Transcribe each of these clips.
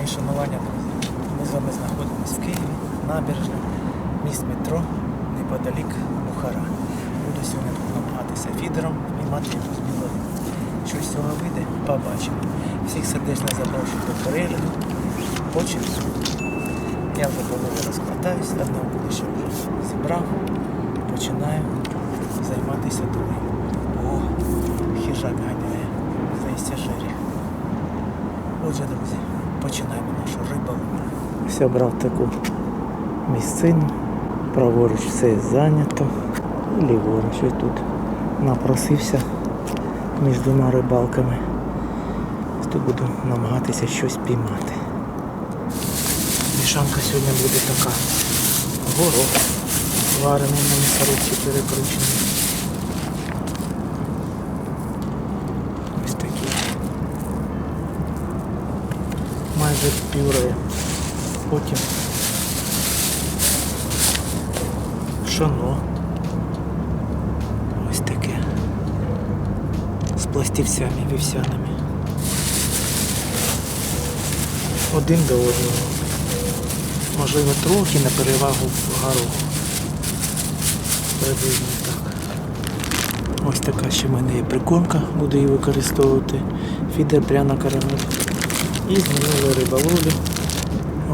Мої шанування. Ми з вами знаходимося в Києві, набережна, міст метро, неподалік Бухара. Буду сьогодні тут намагатися фідером піймати якусь білорибу. Що з цього вийде, побачимо. Всіх сердечно запрошую до перегляду. Почали. Я вже голову розкладаюсь, одне буде, що вже зібрав. Починаю займатися другим. О, хижак ганяє. Здається, жеріх. Отже, друзі, починаємо нашу рибалку. Ось обрав таку місцину. Праворуч все зайнято. І ліворуч ось тут напросився між двома рибалками. Тут буду намагатися щось піймати. Мішанка сьогодні буде така. Горох. Варений на м'ясорубці перекручений. Майже пюре. Потім шано. Ось таке. З пластівцями вівсяними. Один до одного. Можливо, трохи на перевагу гороху. Приблизно так. Ось така ще в мене є прикормка, буду її використовувати. Фідер пряна карамель. І з минулої риболовлі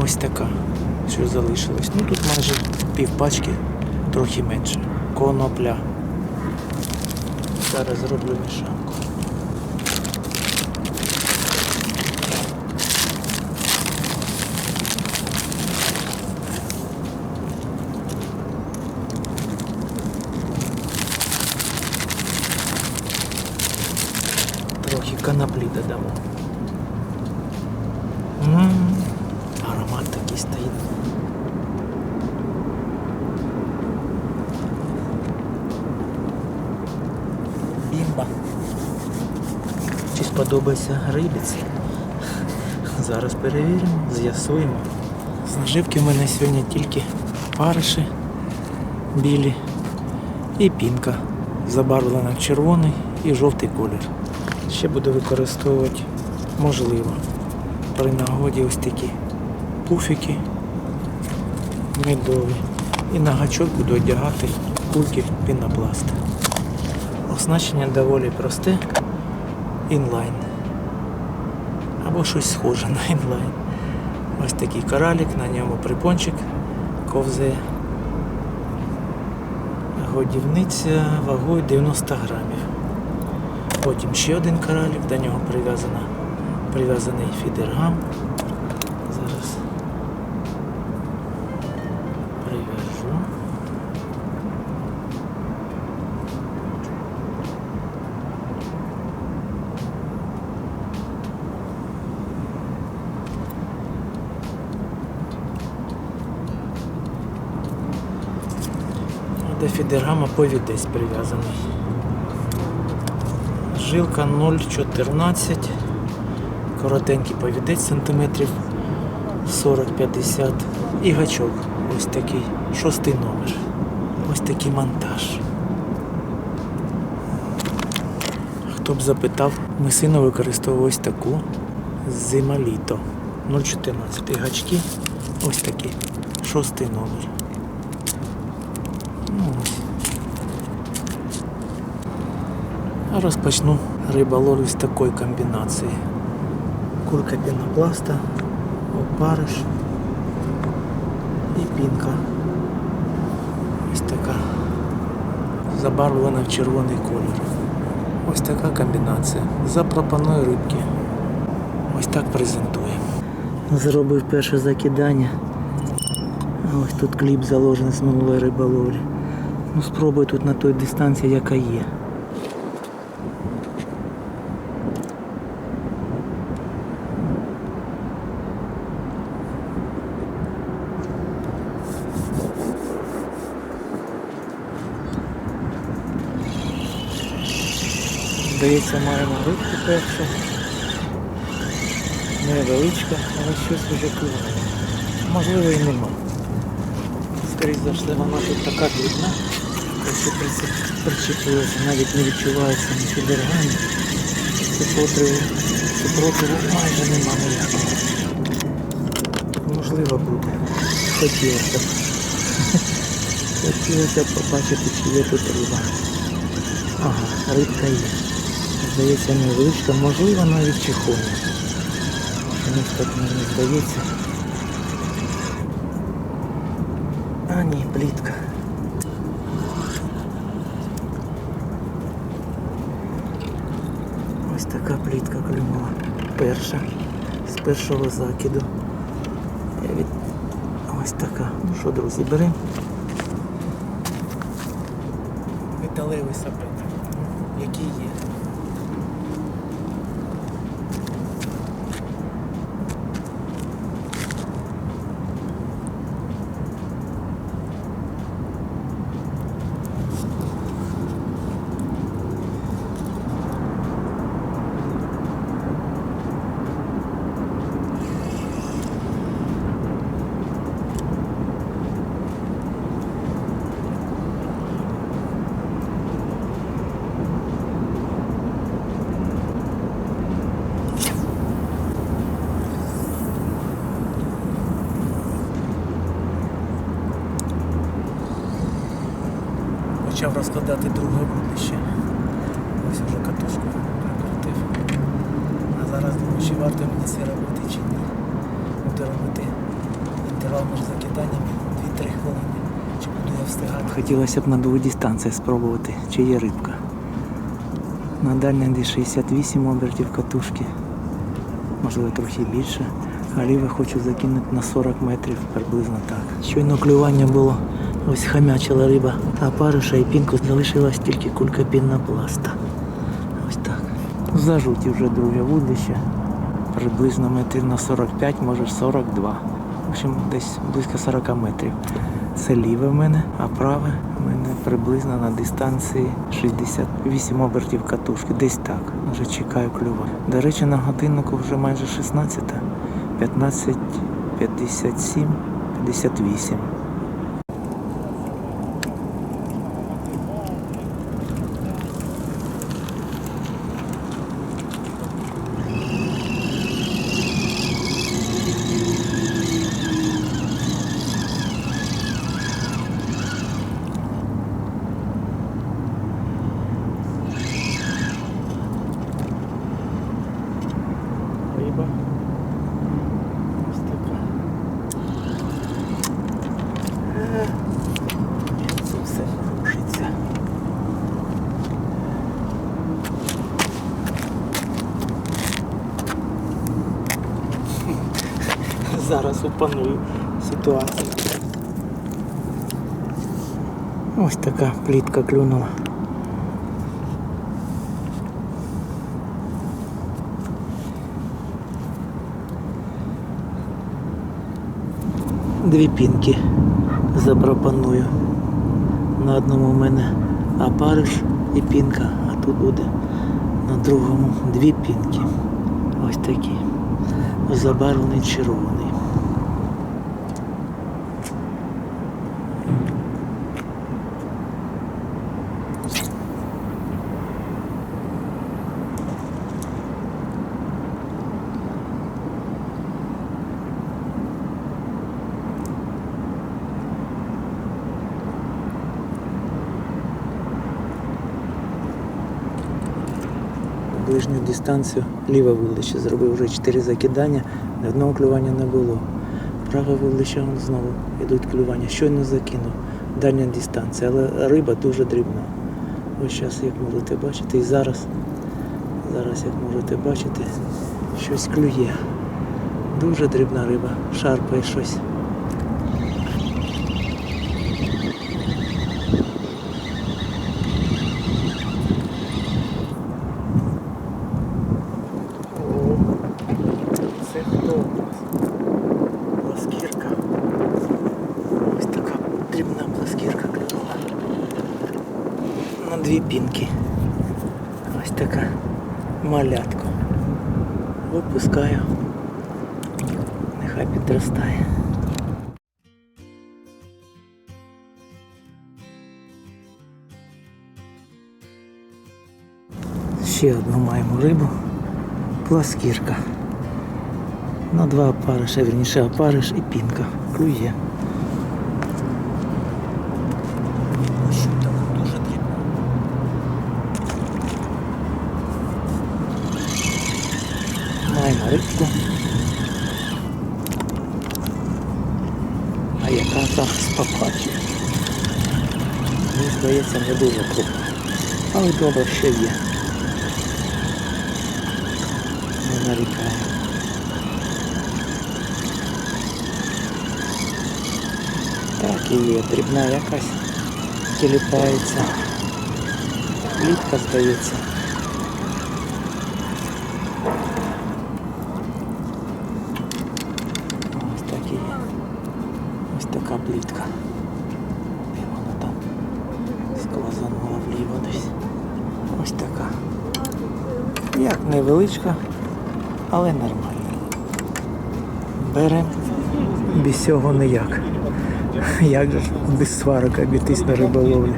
ось така, що залишилось. Ну тут майже пів пачки, трохи менше. Конопля. Зараз зроблю мішанку. Трохи коноплі додамо. М, Аромат такий стоїть. Бімба. Чи сподобається? Зараз перевіримо, з'ясуємо. З наживки в мене сьогодні тільки париші білі і пінка, забарвлена в червоний і жовтий колір. Ще буду використовувати можливо при нагоді ось такі пуфіки медові. І на гачок буду одягати кульки пінопласт. Оснащення доволі просте. Інлайн. Або щось схоже на інлайн. Ось такий коралік, на ньому припончик ковзе. Годівниця вагою 90 грамів. Потім ще один коралік, до нього прив'язаний фідергам. Зараз прив'яжу. До фідергама повідець прив'язаний. Жилка 0,14. Коротенький повідець сантиметрів 40-50. І гачок ось такий, шостий номер. Ось такий монтаж. Хто б запитав, ми сильно використовуємо ось таку зима-літо. 0,14 гачки. Ось такі. Шостий номер. Ну, ось. А Розпочну риболовлю з такої комбінації. Кулька пінопласта, опариш і пінка. Ось така. Забарвлена в червоний колір. Ось така комбінація. Запропоную рибки. Ось так презентує. Зробив перше закидання. Ось тут кліп заложений з минулої риболовлі. Ну спробую тут на той дистанції, яка є. Здається, маємо рибку першу. Невеличка, але щось вже клюває. Можливо і нема. Скоріше за все, вона тут така дрібна, прицеп- причепилася, навіть не відчувається ні фідергами. Супротиву, супротиву майже нема ніякого. можливо буде. Хотілося б. Хотілося б побачити, чи є тут риба. Ага, рибка є. Здається, невеличка, можливо навіть чихоня. Чомусь так мені здається. А ні, плітка. Ось така плітка клюнула. Перша. З першого закиду. Ось така. Ну що, друзі, беремо. Розкладати друге вудлище. Ось уже катушку прикрутив. А зараз думаю, чи варто мені це робити чи ні. Буду робити інтервал між закиданнями 2-3 хвилини. Чи буду я встигати. Хотілося б на двох дистанціях спробувати, чи є рибка. На дальній десь 68 обертів катушки. Можливо трохи більше. А ліве хочу закинути на 40 метрів приблизно так. Щойно клювання було. Ось хамячила риба. А париша і пінку залишилась тільки кулька пінопласта. Ось так. За жуті вже друге вудлище. Приблизно метрів на 45, може 42. В общем, десь близько 40 метрів. Це ліве в мене, а праве в мене приблизно на дистанції 68 обертів катушки. Десь так. Вже чекаю клюва. До речі, на годиннику вже майже 16. 15, 57, 58. Риба. Ось така. Е, Це все рушиться. Зараз опаную ситуацію. Ось така плітка клюнула. Дві пінки запропоную. На одному в мене апариш і пінка, а тут буде на другому дві пінки. Ось такі. Забарвлений червоний. Дистанцію ліве вулище зробив вже 4 закидання, ні одного клювання не було. Праве вулище знову йдуть клювання. Щойно закинув. Дальня дистанція, але риба дуже дрібна. Ось зараз, як можете бачити, і зараз, зараз, як можете бачити, щось клює. Дуже дрібна риба, шарпає щось. Ще одну маємо рибу. Пласкірка. На два опариша, вірніше опариш і пінка. Клює. Маємо рибку. А яка зараз побачить? Мені здається, не дуже крупна. Але добре, що є. Не нарікає. Так і є, якась тіліпається. Плітка здається. Ось так і є. Ось така плітка. Де вона там сквозанула вліво десь. Ось така. Як невеличка, але нормальна. Беремо без цього ніяк. Як же ж без сварок обійтись на риболовлі.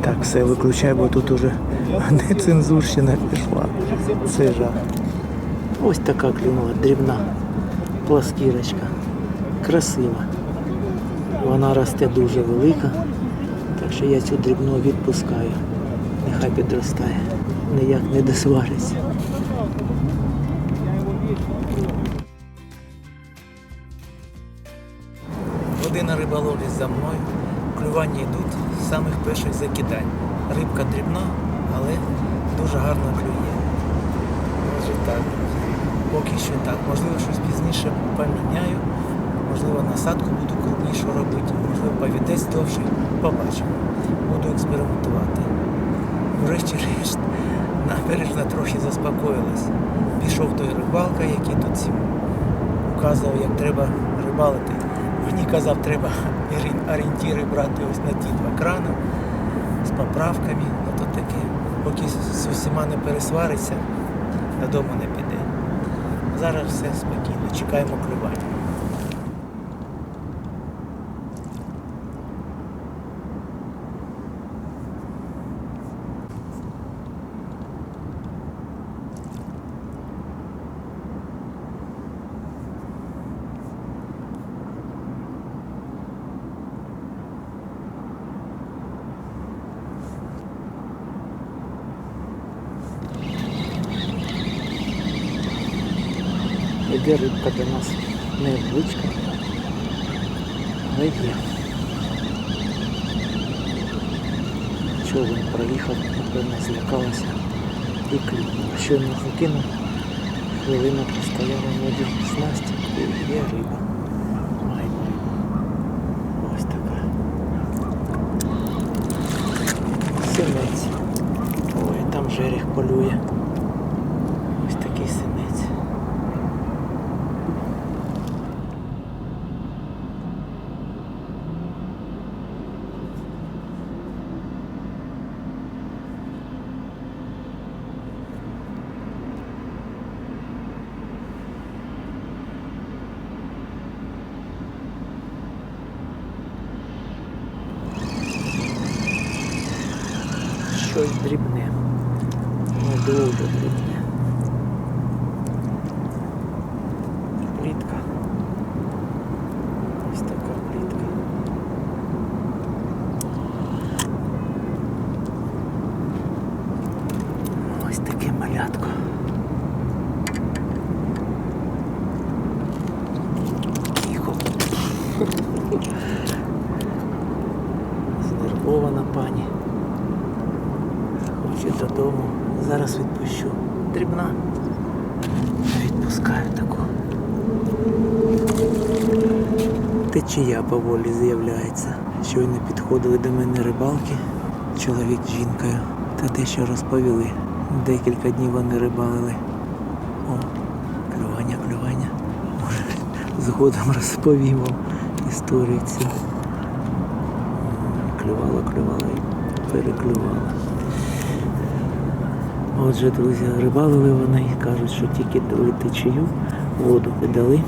Так, все, виключай, бо тут уже нецензурщина пішла. Це жах. Ось така клюнула, дрібна пласкірочка. Красива. Вона росте дуже велика, так що я цю дрібну відпускаю. Нехай підростає. Ніяк не досвариться. Година риболовлі за мною. Клювання йдуть з самих перших закидань. Рибка дрібна, але дуже гарно клює. Може так. Поки що так. Можливо, щось пізніше поміняю. Можливо, насадку буду крупнішу робити, можливо, повідець довший. Побачимо. Буду експериментувати. Врешті-решт, набережна трохи заспокоїлась. Пішов той рибалка, який тут всім указував, як треба рибалити. Мені казав, треба орі- орієнтири брати ось на ті два крани з поправками. Ну то таке. Поки з усіма не пересвариться, додому не піде. Зараз все спокійно, чекаємо клювання. Іде рибка до нас невеличка, але є. Човен проїхав, напевно, злякалася і клюнула. Щойно закинув, хвилину постояла в воді снасті, і є риба. Ось така. Синець. Ой, там жерех полює. Ось такий синець. Щось дрібне. Не дуже дрібне. Плітка. Ось така плітка. Ось таке малятко. Тихо. Знервована пані. Хоче додому. Зараз відпущу. Дрібна. Відпускаю таку. Течія поволі з'являється. Щойно підходили до мене рибалки, чоловік з жінкою, та дещо розповіли. Декілька днів вони рибалили. О, клювання, клювання. Може, згодом розповім вам історію цю. Клювала, клювала і переклювала. Отже, друзі, рибалили вони кажуть, що тільки дали течію, воду дали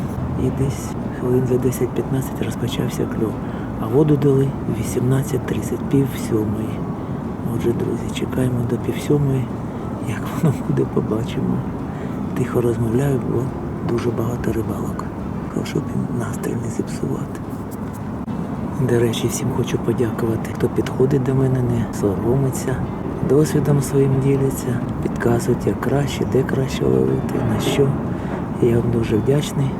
і десь хвилин за 10-15 розпочався кльов. А воду дали в 18.30, пів сьомої. Отже, друзі, чекаємо до півсьомої. Як воно буде, побачимо. Тихо розмовляю, бо дуже багато рибалок. Прошу їм настрій не зіпсувати. До речі, всім хочу подякувати, хто підходить до мене, не соромиться, досвідом своїм діляться, підказують, як краще, де краще ловити, на що. Я вам дуже вдячний.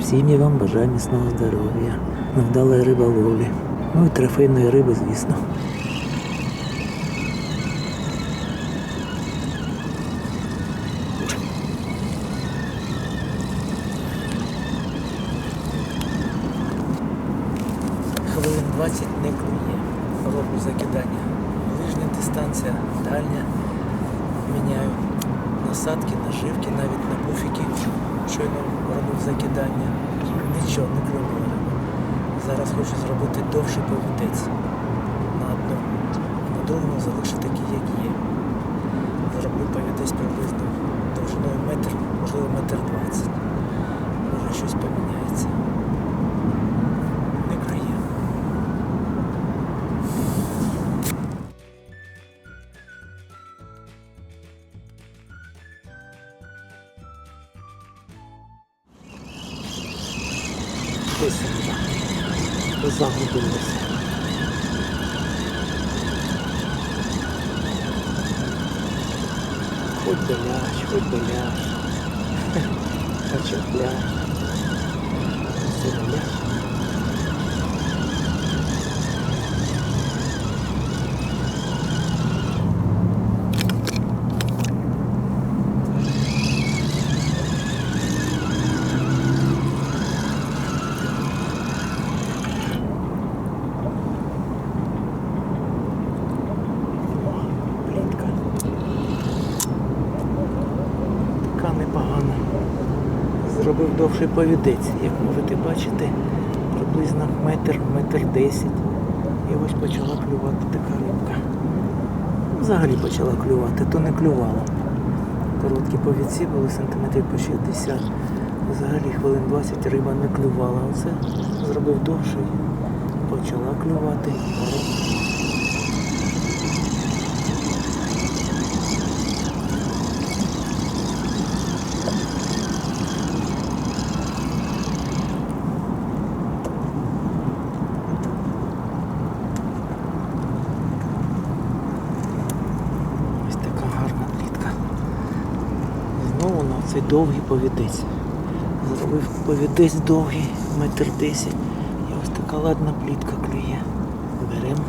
Всім я вам бажаю міцного здоров'я, невдалої риболовлі. Ну і трофейної риби, звісно. Хвилин 20 не клює. Роблю закидання. Ближня дистанція, дальня. Міняю насадки, наживки, навіть на буфіки. Щойно робив закидання. Нічого не клюнуло. Зараз хочу зробити довший повітець на одному. На другому залишу такі, як є. Зроблю повітець приблизно довжиною метр, можливо метр двадцять. Може щось поміняється. করবো Довший повідець, як можете бачити, приблизно метр, метр десять. І ось почала клювати така рибка. Взагалі почала клювати, то не клювала. Короткі повідці були сантиметрів по 60. Взагалі хвилин 20 риба не клювала. Оце зробив довший, почала клювати. Ось така гарна плітка. Знову на цей довгий повідець. Зробив повідець довгий, метр десять. І ось така ладна плітка клює. Беремо.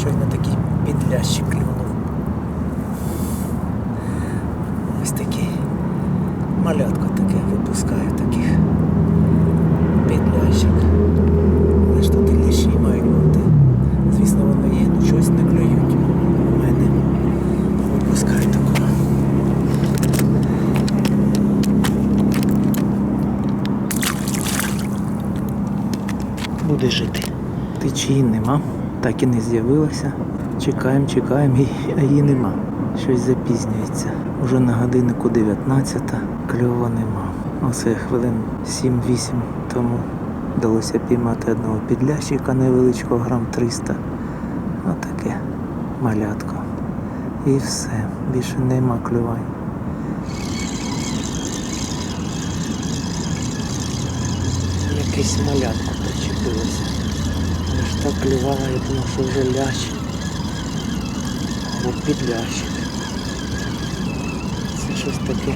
Щойно такий підлящик клюнув. Ось такий малятко таке випускаю таких підлящик. Але ж тут ліші мають бути. Звісно, воно є, ну щось не клюють. У мене випускаю такого. Буде жити. Течії нема, так і не з'явилася. Чекаємо, чекаємо, а її нема. Щось запізнюється. Уже на годиннику 19, кльова нема. Оце хвилин 7-8 тому вдалося піймати одного підлящика невеличкого, грам 300. Отаке малятко. І все. Більше нема клювань. Якесь малятко причепилося. Але ж так клювала, я думав, що вже лящ. Або підлящик. Це щось таке.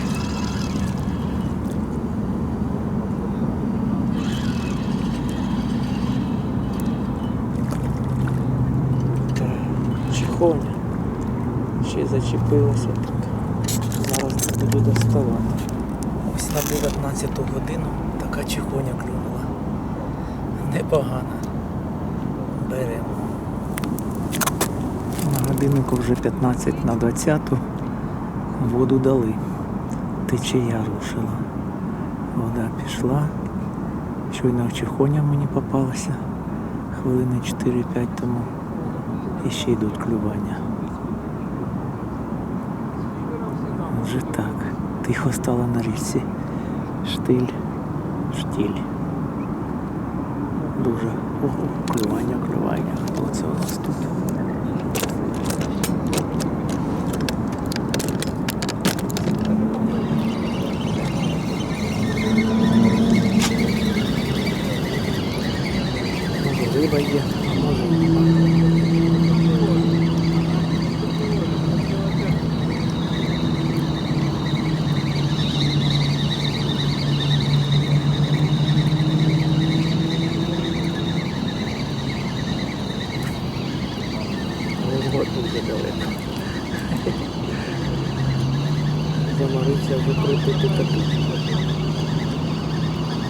Так, чихоня. Ще й зачепилося так. Зараз не буду доставати. Ось на 19 годину така чихоня клюнула. Непогана. Беремо. На годиннику вже 15 на 20. Воду дали. Течія рушила. Вода пішла. Щойно чихоня мені попалася. Хвилини 4-5 тому. І ще йдуть клювання. Вже так. Тихо стало на річці. Штиль, штіль. Дуже. Ого, клювання, клювання. Хто це у нас тут? Може риба є, а може нема. Ого, дуже далеко. Заморився вже крутити катушку.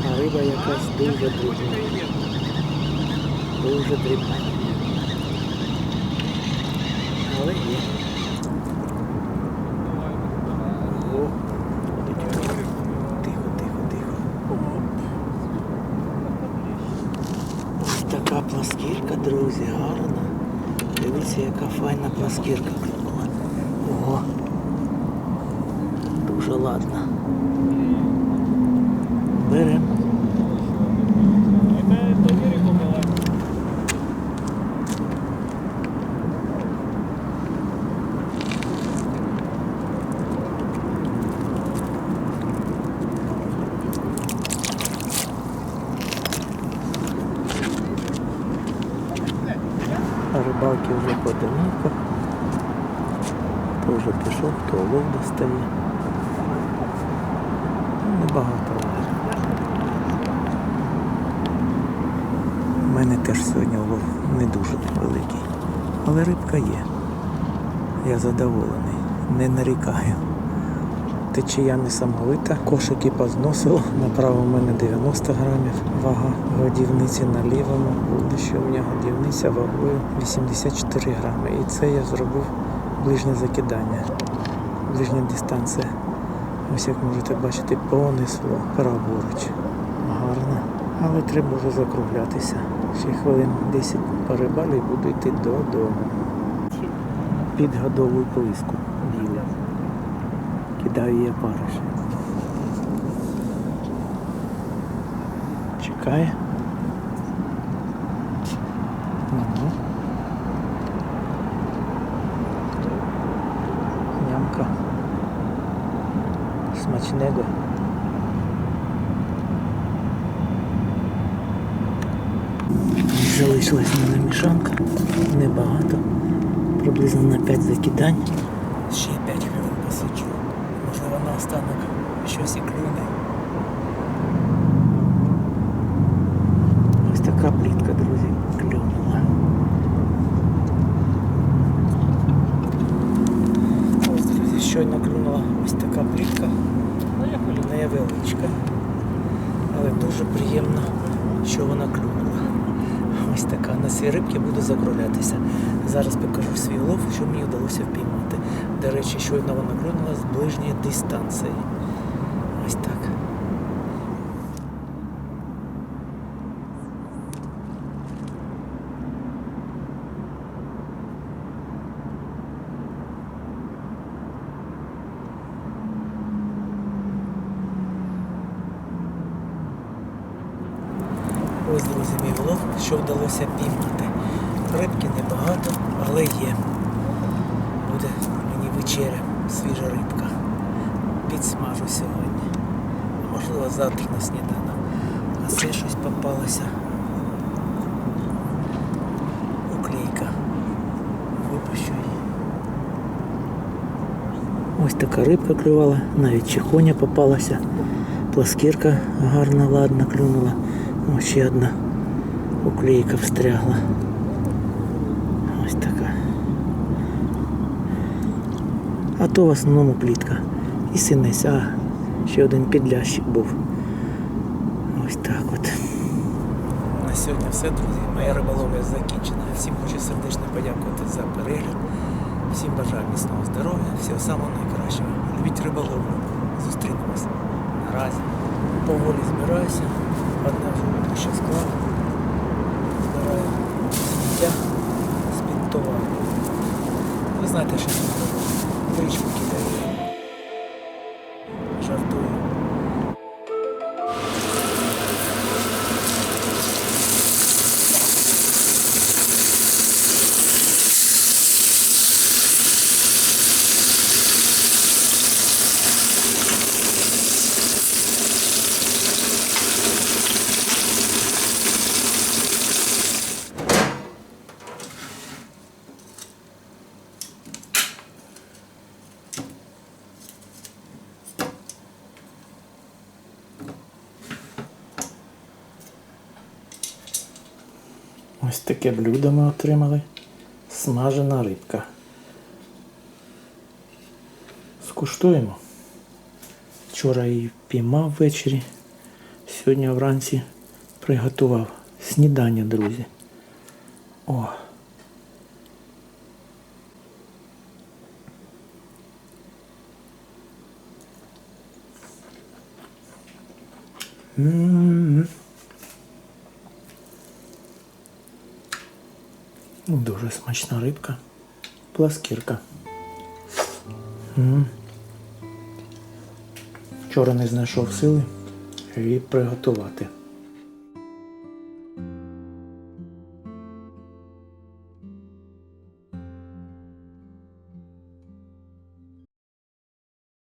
А риба якась дуже дрібна. Дуже дрібна. Але є. О, ходить. Тихо, тихо, тихо. Оп. Ось така пласкірка, друзі, гарна. Дивіться, яка пласкірка клюнула. Ого. Дуже ладна. Беремо. А рибалки вже поодиноко. Хто вже пішов, хто улов достає. Ну, Небагато улов. У мене теж сьогодні улов не дуже великий. Але рибка є. Я задоволений, не нарікаю. Течія несамовита, кошики позносило. Направо в мене 90 грамів вага годівниці на лівому. Ще у мене годівниця вагою 84 грами. І це я зробив ближнє закидання. Ближня дистанція. Ось як можете бачити, понесло праворуч. Гарно. Але треба вже закруглятися. Ще хвилин 10 перебалю і буду йти додому. Під годову плиску білу. Кидаю її опариші. Чекає. Смачnego. Залишилась в мене мішанка. Небагато. Приблизно на 5 закидань. Ще 5 хвилин посиджу. Можливо, наостанок щось і клюне. Ось така плітка, друзі, клюнула. Ось, друзі, щойно клюнула ось така плітка. Невеличка. Але дуже приємно, що вона клюнула. Ось така. На цій рибки буду закруглятися. Зараз покажу свій лов, що мені вдалося впіймати. До речі, щойно вона клюнула з ближньої дистанції. Ось так. Ось, друзі, мій влог, що вдалося піймати. Рибки небагато, але є. Буде мені вечеря, свіжа рибка. Підсмажу сьогодні. Можливо, завтра на сніданок. А це щось попалося. Уклейка. Випущу її. Ось така рибка клювала, навіть чихоня попалася. Пласкірка гарна, ладна клюнула. Ось ще одна уклейка встрягла. Ось така. А то в основному плітка. І синець, а ще один підлящик був. Ось так от. На сьогодні все, друзі. Моя риболовля закінчена. Всім хочу сердечно подякувати за перегляд. Всім бажаю міцного здоров'я, всього самого найкращого. Любіть риболовлю. Зустрінемось. Наразі. Поволі збираюся. Одне вже ще склав. Збираю сміття з-під. Ви знаєте, що я роблю. В річку кидаю. Жартую. Ось таке блюдо ми отримали. Смажена рибка. Скуштуємо. Вчора її піймав ввечері. Сьогодні вранці приготував снідання, друзі. О. М-м-м. Дуже смачна рибка. Пласкірка. Вчора не знайшов сили її приготувати.